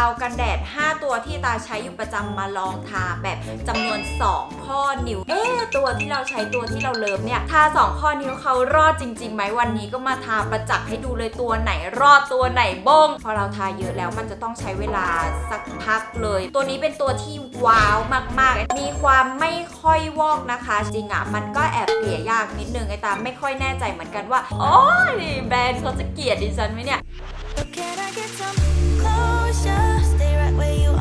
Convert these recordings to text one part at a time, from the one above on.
เอากันแดด 5 ตัวที่ตาใช้อยู่ประจำมาลองทาแบบจำนวน 2 ข้อนิ้ว เอ๊ตัวที่เราใช้ตัวที่เราเลิฟเนี่ยทา 2 ข้อนิ้วเขารอดจริงๆไหมวันนี้ก็มาทาประจักษ์ให้ดูเลยตัวไหนรอดตัวไหนบงพอเราทาเยอะแล้วมันจะต้องใช้เวลาสักพักเลย ตัวนี้เป็นตัวที่ว้าวมากๆ มีความไม่ค่อยวอกนะคะ จริงอะมันก็แอบเกลี่ยยากนิดนึงไอตาไม่ค่อยแน่ใจเหมือนกันว่า โอ้ยแบรนด์เขาจะเกลียดดิฉันไหมเนี่ย So can I get some closure? Stay right where you are.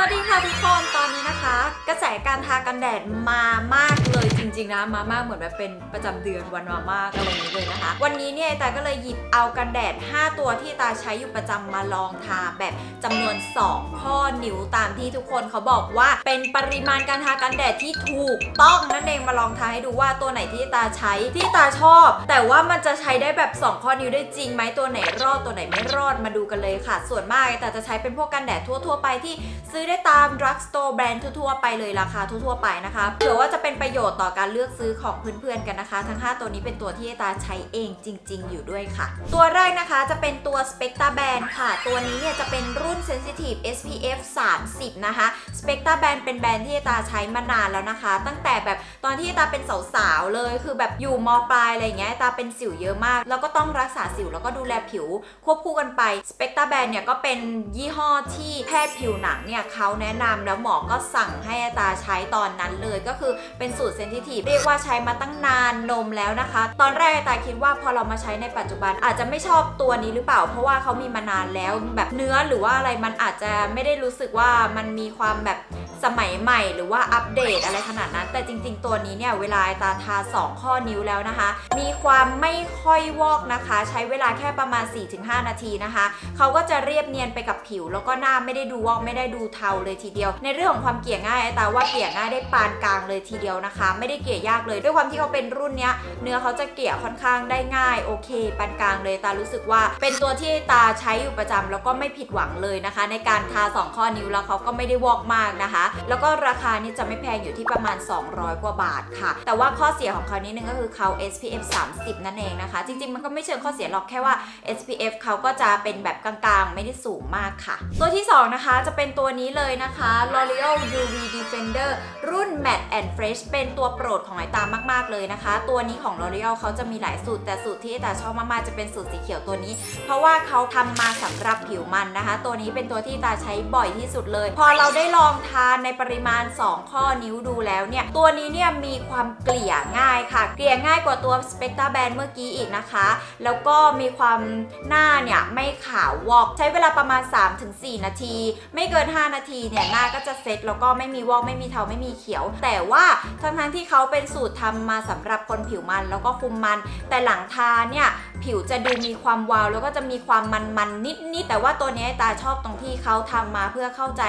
สวัสดีค่ะทุกคนตอนนี้นะคะ กระแสการทากันแดดมามากเลยจริง ๆ นะ มามากเหมือนแบบเป็นประจำเดือนวันมามากอะไรอย่างนี้เลยนะคะ วันนี้เนี่ยตาก็เลยหยิบเอากันแดด 5 ตัวที่ตาใช้อยู่ประจำมาลองทาแบบจำนวน 2 ข้อนิ้วตามที่ทุกคนเขาบอกว่าเป็นปริมาณการทากันแดดที่ถูกต้องนั่นเองมาลองทาให้ดูว่าตัวไหนที่ตาใช้ที่ตาชอบ แต่ว่ามันจะใช้ได้แบบ 2 ข้อนิ้วได้จริงไหมตัวไหนรอดตัวไหนไม่รอดมาดูกันเลยค่ะ ส่วนมากแต่จะใช้เป็นพวกกันแดดทั่ว ๆ ไปที่ซื้อได้ตาม drug store แบรนด์ทั่วๆไปเลยราคาทั่วๆไปนะคะเผื่อว่าจะเป็นประโยชน์ต่อการเลือกซื้อของเพื่อนๆกันนะคะ ทั้ง 5 ตัวนี้เป็นตัวที่เอตาใช้เองจริง ๆ อยู่ด้วยค่ะ ตัวแรกนะคะจะเป็นตัว Spectra Band ค่ะ ตัวนี้เนี่ยจะเป็นรุ่น Sensitive SPF 30 นะคะ Spectra Band เป็นแบรนด์ที่เอตาใช้มานานแล้วนะคะ ตั้งแต่แบบตอนที่ตาเป็นสาวๆเลยคือแบบอยู่มปลายอะไรเงี้ยตาเป็นสิวเยอะมาก แล้วก็ต้องรักษาสิวแล้วก็ดูแลผิวควบคู่กันไป Spectra Band เนี่ยก็เป็นยี่ห้อที่แพทย์ผิวหนังเนี่ยเขาแนะนำแล้วหมอก็สั่งให้ตาใช้ตอนนั้นเลยก็คือเป็นสูตรเซนซิทีฟเรียกว่าใช้มาตั้งนานนมแล้วนะคะ ตอนแรกตาคิดว่าพอเรามาใช้ในปัจจุบันอาจจะไม่ชอบตัวนี้หรือเปล่า เพราะว่าเขามีมานานแล้วแบบเนื้อหรือว่าอะไรมันอาจจะไม่ได้รู้สึกว่ามันมีความแบบ สมัยใหม่หรือว่าอัปเดตอะไรขนาดนั้น แต่จริง ๆ ตัวนี้เนี่ยเวลาตาทา 2 ข้อนิ้วแล้วนะคะ มีความไม่ค่อยวอกนะคะ ใช้เวลาแค่ประมาณ 4-5 นาทีนะคะเขาก็จะเรียบเนียนไปกับผิว แล้วก็หน้าไม่ได้ดูวอกไม่ได้ดูเทาเลยทีเดียว ในเรื่องของความเกลี่ยง่ายไอตาว่าเกลี่ยง่ายได้ปานกลางเลยทีเดียวนะคะ ไม่ได้เกลี่ยยากเลยด้วยความที่เขาเป็นรุ่นเนี้ยเนื้อเขาจะเกลี่ยค่อนข้างได้ง่ายโอเคปานกลางเลยตารู้สึกว่า เป็นตัวที่ตาใช้อยู่ประจำแล้วก็ไม่ผิดหวังเลยนะคะ ในการทา 2 ข้อนิ้วแล้วเขาก็ไม่ได้วอกมากนะคะแล้วก็ราคานี่จะไม่แพงอยู่ที่ประมาณ 200 กว่าบาทค่ะ แต่ว่าข้อเสียของเขานิดนึงก็คือเขา SPF 30 นั่นเองนะคะ จริงๆ มันก็ไม่เชิงข้อเสียหรอกแค่ว่า SPF เขาก็จะเป็นแบบกลางๆ ไม่ได้สูงมากค่ะ ตัวที่ 2 นะคะจะเป็นตัวนี้เลยนะคะ L'Oreal UV Defender รุ่น Matte and Fresh เป็นตัวโปรดของไอตามากๆเลยนะคะ ตัวนี้ของ L'Oreal เขาจะมีหลายสูตร แต่สูตรที่ไอตาชอบมากๆจะเป็นสูตรสีเขียวตัวนี้ เพราะว่าเขาทำมาสำหรับผิวมันนะคะ ตัวนี้เป็นตัวที่ตาใช้บ่อยที่สุดเลย พอเราได้ลองทานในปริมาณ 2 ข้อนิ้วดูแล้วเนี่ย ตัวนี้เนี่ยมีความเกลี่ยง่ายค่ะ เกลี่ยง่ายกว่าตัว Spectra Band เมื่อกี้อีกนะคะ แล้วก็มีความหน้าเนี่ยไม่ขาววอก ใช้เวลาประมาณ 3-4 นาที ไม่เกิน 5 นาทีเนี่ยหน้าก็จะเซ็ตแล้วก็ไม่มีวอกไม่มีเทาไม่มีเขียว แต่ว่าทั้งทั้งที่เขาเป็นสูตรทำมาสำหรับคนผิวมันแล้วก็คุมมัน แต่หลังทาเนี่ยผิวจะดูมีความวาว แล้วก็จะมีความมันๆนิดๆแต่ว่าตัวนี้ตาชอบตรงที่เขาทำมาเพื่อเข้าใจ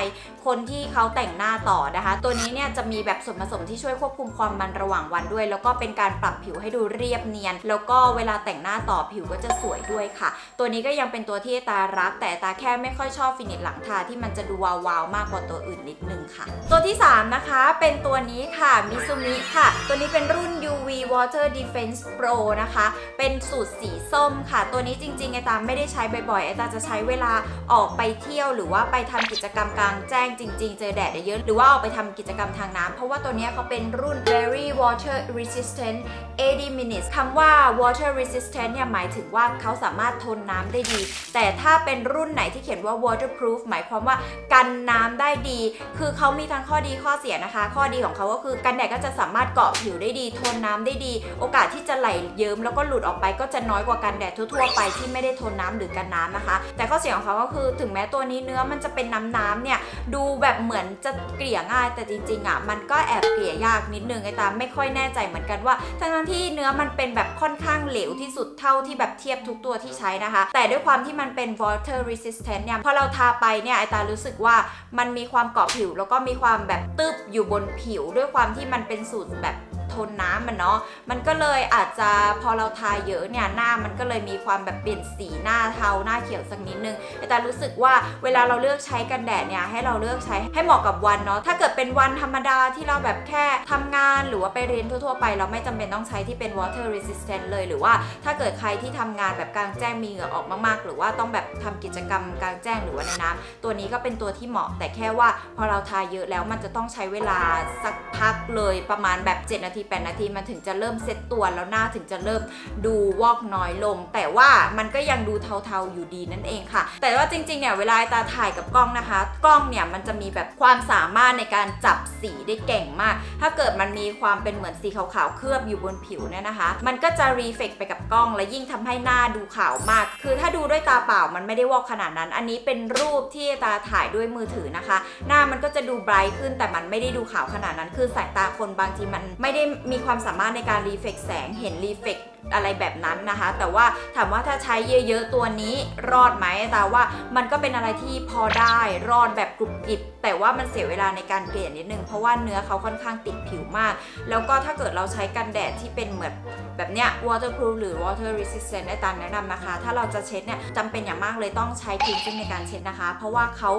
คนที่เขาแต่งหน้าต่อนะคะ ตัวนี้เนี่ยจะมีแบบส่วนผสมที่ช่วยควบคุมความมันระหว่างวันด้วย แล้วก็เป็นการปรับผิวให้ดูเรียบเนียน แล้วก็เวลาแต่งหน้าต่อผิวก็จะสวยด้วยค่ะ ตัวนี้ก็ยังเป็นตัวที่ตารัก แต่ตาแค่ไม่ค่อยชอบฟินิชหลังทาที่มันจะดูวาวๆมากกว่าตัวอื่นนิดนึงค่ะ ตัวที่ 3 นะคะเป็นตัวนี้ค่ะมิซูมิค่ะ ตัวนี้เป็นรุ่น UV Water Defense Pro นะคะ เป็นสูตรสีส้มค่ะ ตัวนี้จริงๆไอตาไม่ได้ใช้บ่อยๆไอตาจะใช้เวลาออกไปเที่ยวหรือว่าไปทำกิจกรรมกลางแจ้งจริง ๆ เจอแดดเยอะๆหรือว่าออกไปทำกิจกรรมทางน้ำเพราะว่าตัวนี้เขาเป็นรุ่น Very Water Resistant 80 minutes คำว่า water resistant เนี่ยหมายถึงว่าเขาสามารถทนน้ำได้ดี แต่ถ้าเป็นรุ่นไหนที่เขียนว่า waterproof หมายความว่ากันน้ำได้ดี คือเขามีทั้งข้อดีข้อเสียนะคะ ข้อดีของเขาก็คือกันแดดก็จะสามารถเกาะผิวได้ดี ทนน้ำได้ดี โอกาสที่จะไหลเยิ้มแล้วก็หลุดออกไปก็จะน้อยกว่ากันแดดทั่วๆไปที่ไม่ได้ทนน้ำหรือกันน้ำนะคะ แต่ข้อเสียของเขาก็คือถึงแม้ตัวนี้เนื้อมันจะเป็นน้ำน้ำๆเนี่ยดูแบบเหมือนจะเกลี่ยง่าย แต่จริงๆอะมันก็แอบเกลี่ยยากนิดนึงไอตามไม่ค่อยแน่ใจเหมือนกันว่าทั้งที่เนื้อมันเป็นแบบค่อนข้างเหลวที่สุดเท่าที่แบบเทียบทุกตัวที่ใช้นะคะ แต่ด้วยความที่มันเป็น water resistant เนี่ยพอเราทาไปเนี่ยไอตารู้สึกว่ามันมีความเกาะผิว แล้วก็มีความแบบตึบอยู่บนผิว ด้วยความที่มันเป็นสูตรแบบ ทนน้ำมันเนาะมันก็เลยอาจจะพอเราทาเยอะเนี่ยหน้ามันก็เลยมีความแบบเปลี่ยนสีหน้าเทาหน้าเขียวสักนิดนึงแต่รู้สึกว่าเวลาเราเลือกใช้กันแดดเนี่ยให้เราเลือกใช้ให้เหมาะกับวันเนาะถ้าเกิดเป็นวันธรรมดาที่เราแบบแค่ทำงานหรือว่าไปเรียนทั่วๆไป เราไม่จำเป็นต้องใช้ที่เป็น water resistant เลยหรือว่าถ้าเกิดใครที่ทำงานแบบกลางแจ้งมีเหงื่อออกมากๆ หรือว่าต้องแบบทำกิจกรรมกลางแจ้งหรือว่าในน้ำตัวนี้ก็เป็นตัวที่เหมาะ แต่แค่ว่าพอเราทาเยอะแล้วมันจะต้องใช้เวลาสักพักเลยประมาณแบบ 7 นาที8นาทีมันถึงจะเริ่มเซ็ตตัวแล้วหน้าถึงจะเริ่มดูวอกน้อยลง แต่ว่ามันก็ยังดูเทาๆอยู่ดีนั่นเองค่ะ แต่ว่าจริงๆเนี่ยเวลาตาถ่ายกับกล้องนะคะ กล้องเนี่ยมันจะมีแบบความสามารถในการจับสีได้เก่งมาก ถ้าเกิดมันมีความเป็นเหมือนสีขาวๆเคลือบอยู่บนผิวเนี่ยนะคะ มันก็จะรีเฟกไปกับกล้อง และยิ่งทำให้หน้าดูขาวมาก คือถ้าดูด้วยตาเปล่ามันไม่ได้วอกขนาดนั้น อันนี้เป็นรูปที่ตาถ่ายด้วยมือถือนะคะ หน้ามันก็จะดูไบรท์ขึ้นแต่มันไม่ได้ดูขาวขนาดนั้น คือสายตาคนบางทีมันไม่ได้มีความสามารถในการรีเฟกแสงเห็นรีเฟกอะไรแบบนั้นนะคะ แต่ว่าถามว่าถ้าใช้เยอะๆตัวนี้รอดไหมแต่ว่ามันก็เป็นอะไรที่พอได้รอดแบบกรุบกริบแต่ว่ามันเสียเวลาในการเกลี่ยนิดนึงเพราะว่าเนื้อเขาค่อนข้างติดผิวมาก แล้วก็ถ้าเกิดเราใช้กันแดดที่เป็นเหมือนแบบเนี้ย waterproof หรือ water resistant ไอตามแนะนำนะคะ ถ้าเราจะเช็ดเนี่ยจำเป็นอย่างมากเลยต้องใช้ cleansing ในการเช็ดนะคะ เพราะว่าเขา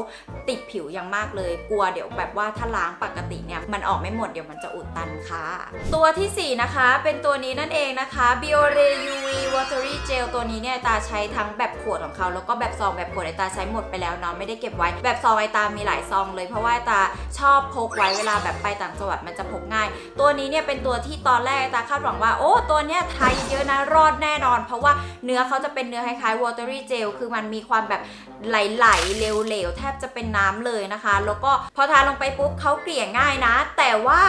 ติดผิวอย่างมากเลยกลัวเดี๋ยวแบบว่าถ้าล้างปกติเนี่ยมันออกไม่หมดเดี๋ยวมันจะอุดตันค่ะ ตัวทีสี่4 นะคะ เป็นตัวนี้นั่นเองนะคะ Biore UV Watery Gel ตัวนี้เนี่ยตาใช้ทั้งแบบขวดของเขาแล้วก็แบบซองแบบขวดไอตาใช้หมดไปแล้วเนาะไม่ได้เก็บไว้ แบบซองไอตามีหลายซองเลยเพราะว่าตาชอบพกไว้เวลาแบบไปต่างจังหวัดมันจะพกง่าย ตัวนี้เนี่ยเป็นตัวที่ตอนแรกไอตาคาดหวังว่าโอ้ตัวเนี้ยไทยเยอะนะรอดแน่นอน เพราะว่าเนื้อเขาจะเป็นเนื้อคล้ายๆ watery gel คือมันมีความแบบไหลๆเหลวๆแทบจะเป็นน้ำเลยนะคะ แล้วก็พอทาลงไปปุ๊บเขาเกลี่ยง่ายนะ แต่ว่า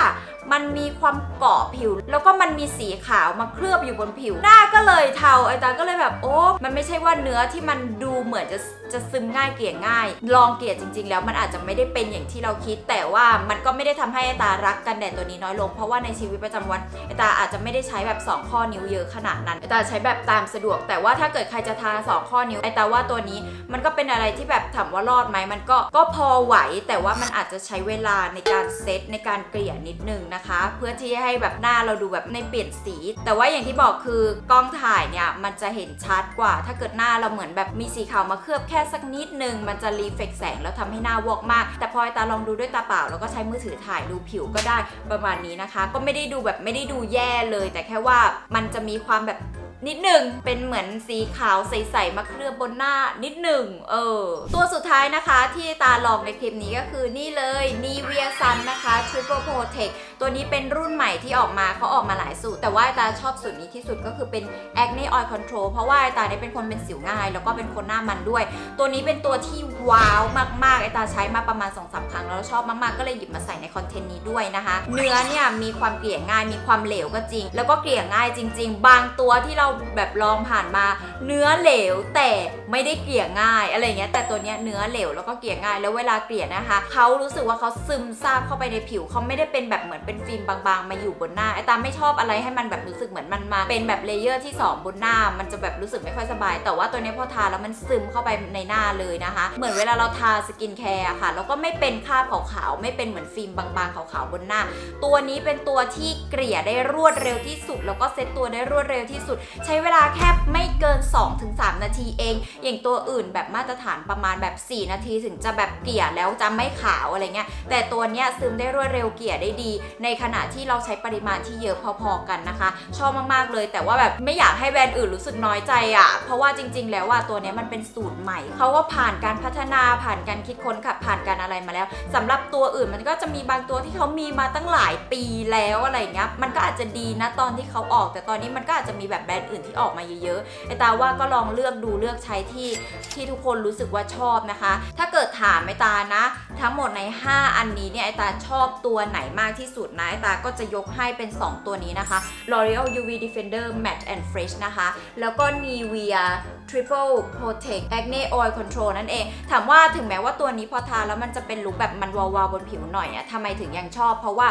มันมีความเกาะผิว แล้วก็มันมีสีขาวมาเคลือบอยู่บนผิว หน้าก็เลยเทาไอ้ตาก็เลยแบบโอ้ มันไม่ใช่ว่าเนื้อที่มันดูเหมือนจะ จะซึมง่ายเกลี่ยง่าย ลองเกลี่ยจริง ๆ แล้วมันอาจจะไม่ได้เป็นอย่างที่เราคิด แต่ว่ามันก็ไม่ได้ทำให้ไอตารักกันแดดตัวนี้น้อยลง เพราะว่าในชีวิตประจำวันไอตาอาจจะไม่ได้ใช้แบบ 2 ข้อนิ้วเยอะขนาดนั้นไอตาใช้แบบตามสะดวก แต่ว่าถ้าเกิดใครจะทา 2 ข้อนิ้วไอตาว่าตัวนี้ มันก็เป็นอะไรที่แบบถามว่ารอดไหมมันก็ก็พอไหว แต่ว่ามันอาจจะใช้เวลาในการเซตในการเกลี่ยนิดนึงนะคะ เพื่อที่ให้แบบหน้าเราดูแบบในเปลี่ยนสี แต่ว่าอย่างที่บอกคือกล้องถ่ายเนี่ยมันจะเห็นชัดกว่า ถ้าเกิดหน้าเราเหมือนแบบมีสีขาวมาเคลือบแค่สักนิดนึงมันจะรีเฟกแสงแล้วทำให้หน้าวอกมาก แต่พอตาลองดูด้วยตาเปล่า แล้วก็ใช้มือถือถ่ายดูผิวก็ได้ประมาณนี้นะคะ ก็ไม่ได้ดูแบบไม่ได้ดูแย่เลย แต่แค่ว่ามันจะมีความแบบนิดหนึ่งเป็นเหมือนสีขาวใสๆมาเคลือบบนหน้านิดหนึ่งเออ ตัวสุดท้ายนะคะที่ตาลองในคลิปนี้ก็คือนี่เลย Nivea Sun นะคะ Triple Protect ตัวนี้เป็นรุ่นใหม่ที่ออกมาเขาออกมาหลายสูตร แต่ว่าตาชอบสูตรนี้ที่สุดก็คือเป็น Acne Oil Control เพราะว่าตาเนี่ยเป็นคนเป็นสิวง่าย แล้วก็เป็นคนหน้ามันด้วย ตัวนี้เป็นตัวที่ว้าวมากๆไอตาใช้มาประมาณ2อสครั้งแล้วชอบมาก ๆ ก็เลยหยิบมาใส่ในคอนเทนต์นี้ด้วยนะคะ เนื้อเนี่ยมีความเกลี่ยง่ายมีความเหลวก็จริง แล้วก็เกลี่ยง่ายจริง ๆ บางตัวที่เราแบบลองผ่านมา เนื้อเหลวแต่ไม่ได้เกลี่ยง่ายอะไรเงี้ยแต่ตัวเนี้ยเนื้อเหลวแล้วก็เกลี่ยง่าย แล้วเวลาเกลี่ยนะคะเขารู้สึกว่าเขาซึมซาบเข้าไปในผิวเขาไม่ได้เป็นแบบเหมือนเป็นฟิล์มบางๆ มาอยู่บนหน้าไอตาไม่ชอบอะไรให้มันแบบรู้สึกเหมือนมันมา เป็นแบบเลเยอร์ที่สองบนหน้า มันจะแบบรู้สึกไม่ค่อยสบาย แต่ว่าตัวนี้พอทาแล้วมันซึมเข้าไปในหน้าเลยนะคะ เหมือนเวลาเราทาสกินแคร์ค่ะแล้วก็ไม่เป็นคราบขาวๆไม่เป็นเหมือนฟิล์มบางๆขาวๆบนหน้า ตัวนี้เป็นตัวที่เกลี่ยได้รวดเร็วที่สุด แล้วก็เซ็ตตัวได้รวดเร็วที่สุด ใช้เวลาแค่ไม่เกิน 2-3 นาทีเอง อย่างตัวอื่นแบบมาตรฐานประมาณแบบ 4 นาทีถึงจะแบบเกลี่ยแล้วจะไม่ขาวอะไรเงี้ยแต่ตัวเนี้ยซึมได้รวดว่าเร็วเกลี่ยได้ดี ในขณะที่เราใช้ปริมาณที่เยอะพอๆกันนะคะ ชอบมากๆเลย แต่ว่าแบบไม่อยากให้แบรนด์อื่นรู้สึกน้อยใจอะ่ะ เพราะว่าจริง ๆ แล้วว่าตัวนี้มันเป็นสูตรใหม่ เขาก็ผ่านการพัฒนาผ่านการคิดค้นขับผ่านการอะไรมาแล้วสำหรับตัวอื่นมันก็จะมีบางตัวที่เขามีมาตั้งหลายปีแล้วอะไรเงี้ย มันก็อาจจะดีนะตอนที่เขาออก แต่ตอนนี้มันก็อาจจะมีแบบแบรนด์อื่นที่ออกมาเยอะๆไอตาว่าก็ลองเลือกดูเลือกใช้ที่ที่ทุกคนรู้สึกว่าชอบนะคะ ถ้าเกิดถามไอตานะ ทั้งหมดใน 5 อันนี้เนี่ยไอตาชอบตัวไหนมากที่สุดนะตาก็จะยกให้เป็น 2 ตัวนี้นะคะ L'Oreal UV Defender Matte and Fresh นะคะ แล้วก็ Nivea Triple Protect Acne Oil Control นั่นเอง ถามว่าถึงแม้ว่าตัวนี้พอทาแล้วมันจะเป็นลุคแบบมันวาวๆบนผิวหน่อยอะทำไมถึงยังชอบ เพราะว่า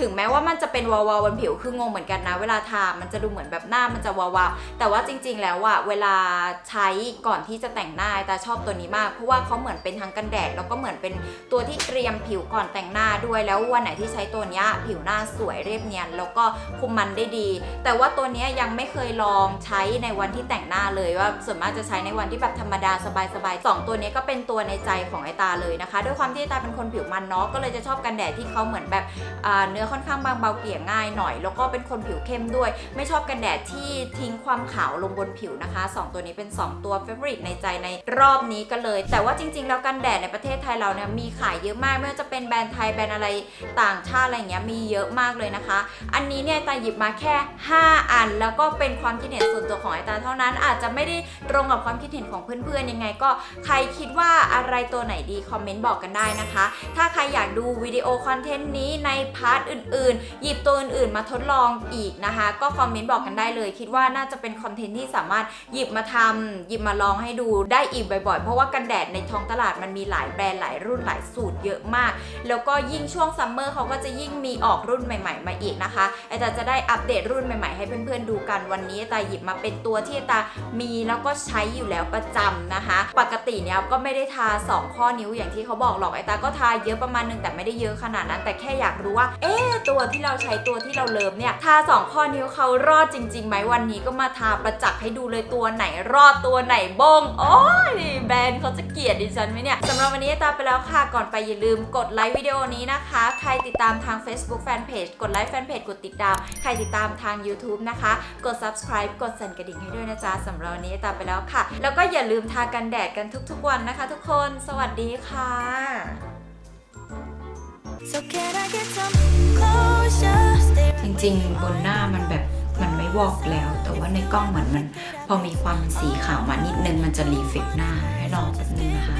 ถึงแม้ว่ามันจะเป็นวาวๆบนผิวคืองงเหมือนกันนะ เวลาทา มันจะดูเหมือนแบบหน้ามันจะวาวๆแต่ว่าจริง ๆ แล้วอะเวลาใช้ก่อนที่จะแต่งหน้าแต่ชอบตัวนี้มาก เพราะว่าเขาเหมือนเป็นทั้งกันแดดแล้วก็เหมือนเป็นตัวที่เตรียมผิวก่อนแต่งหน้าด้วยแล้ววันไหนที่ใช้ตัวนี้ผิวหน้าสวยเรียบเนียน แล้วก็คุมมันได้ดี แต่ว่าตัวนี้ยังไม่เคยลองใช้ในวันที่แต่งหน้าเลยว่าส่วนมากจะใช้ในวันที่แบบธรรมดาสบายๆสองตัวนี้ก็เป็นตัวในใจของไอตาเลยนะคะ ด้วยความที่ไอตาเป็นคนผิวมันเนาะก็เลยจะชอบกันแดดที่เขาเหมือนแบบเนื้อค่อนข้างบางเบาเกลี่ยง่ายหน่อย แล้วก็เป็นคนผิวเข้มด้วย ไม่ชอบกันแดดที่ทิ้งความขาวลงบนผิวนะคะสองตัวนี้เป็นสองตัวเฟเวอริตในใจในรอบนี้ก็เลย แต่ว่าจริง ๆ แล้วกันแดดในประเทศไทยเราเนี่ยมีขายเยอะมากไม่ว่าจะเป็นแบรนด์ไทยแบรนด์อะไรต่างชาติอะไรเงี้ยมีเยอะมากเลยนะคะ อันนี้เนี่ยตาหยิบมาแค่ 5 อัน แล้วก็เป็นความคิดเห็นส่วนตัวของไอตาเท่านั้นอาจจะไม่ได้ตรงกับความคิดเห็นของเพื่อนๆยังไงก็ใครคิดว่าอะไรตัวไหนดีคอมเมนต์บอกกันได้นะคะ ถ้าใครอยากดูวิดีโอคอนเทนต์นี้ในพาร์ทอื่นๆ หยิบตัวอื่นๆ มาทดลองอีกนะคะ ก็คอมเมนต์บอกกันได้เลย คิดว่าน่าจะเป็นคอนเทนต์ที่สามารถหยิบมาทำหยิบมาลองให้ดูได้อีกบ่อยๆ เพราะว่ากันแดดในท้องตลาดมันมีหลายแบรนด์หลายรุ่นหลายสูตรเยอะมาก แล้วก็ยิ่งช่วงซัมเมอร์เขาก็จะยิ่งมีออกรุ่นใหม่ ๆ มาอีกนะคะไอตาจะได้อัปเดตรุ่นใหม่ๆให้เพื่อนๆดูกันวันนี้ตาหยิบมาเป็นตัวที่ตามีแล้วก็ใช้อยู่แล้วประจำนะคะ ปกติเนี่ยก็ไม่ได้ทา 2 ข้อนิ้วอย่างที่เขาบอกหรอกไอตาก็ทาเยอะประมาณนึงแต่ไม่ได้เยอะขนาดนั้น แต่แค่อยากรู้ว่า เอ๊ตัวที่เราใช้ตัวที่เราเลิฟเนี่ยทา 2 ข้อนิ้วเขารอดจริงๆไหมวันนี้ก็มาทาประจักษ์ให้ดูเลยตัวไหนรอดตัวไหนบงโอ้ยแบรนด์เขาจะเกลียดดิฉันไหมเนี่ยสำหรับวันนี้ไอตาไปแล้วค่ะก่อนไปอย่าลืมกดไลค์วิดีโอนี้นะคะ ใครติดตามทาง Facebook Fanpage กดไลค์แฟนเพจกดติดตาม ใครติดตามทาง YouTube นะคะ กด subscribe กดสั่นกระดิ่งให้ด้วยนะจ๊ะสำหรับวันนี้ตาไปแล้วค่ะ แล้วก็อย่าลืมทากันแดดกันทุกๆวันนะคะ ทุกคน สวัสดีค่ะ So can I get some closure? Stay จริงๆ บนหน้ามันแบบมันไม่วอกแล้ว แต่ว่าในกล้องเหมือนมัน พอมีความสีขาวมานิดนึงมันจะรีเฟกหน้าให้ลองแป๊บนึงนะคะ